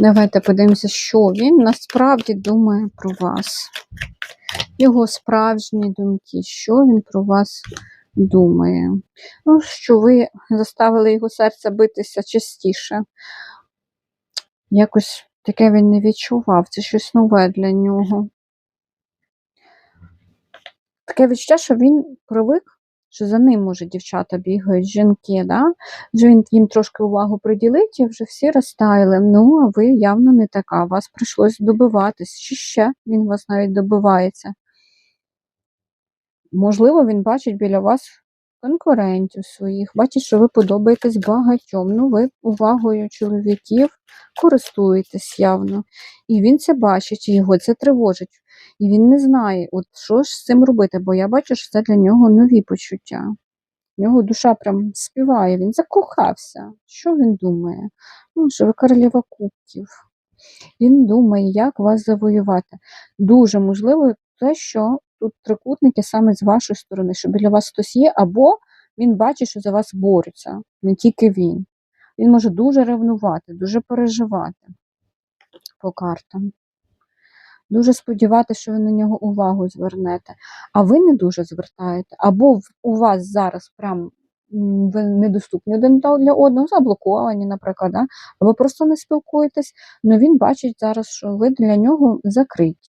Давайте подивимося, що він насправді думає про вас. Його справжні думки, що він про вас думає. Ну, що ви заставили його серце битися частіше. Якось таке він не відчував, це щось нове для нього. Таке відчуття, що він привик, що за ним, може, дівчата бігають, жінки, да? він їм трошки увагу приділить, і вже всі розтаяли. Ну, а ви явно не така. Вас прийшлось добиватись. Чи ще він вас навіть добивається? Можливо, він бачить біля вас конкурентів своїх, бачить, що ви подобаєтесь багатьом. Ну, ви увагою чоловіків користуєтесь явно. І він це бачить, і його це тривожить. І він не знає, от що ж з цим робити, бо я бачу, що це для нього нові почуття. В нього душа прям співає, він закохався. Що він думає? Ну, що ви королева кубків. Він думає, як вас завоювати. Дуже можливо те, що тут трикутники саме з вашої сторони, що біля вас хтось є, або він бачить, що за вас борються, не тільки він. Він може дуже ревнувати, дуже переживати по картам. Дуже сподіватися, що ви на нього увагу звернете. А ви не дуже звертаєте. Або у вас зараз прям ви недоступні один для одного, заблоковані, наприклад, да? або просто не спілкуєтесь, але він бачить зараз, що ви для нього закриті.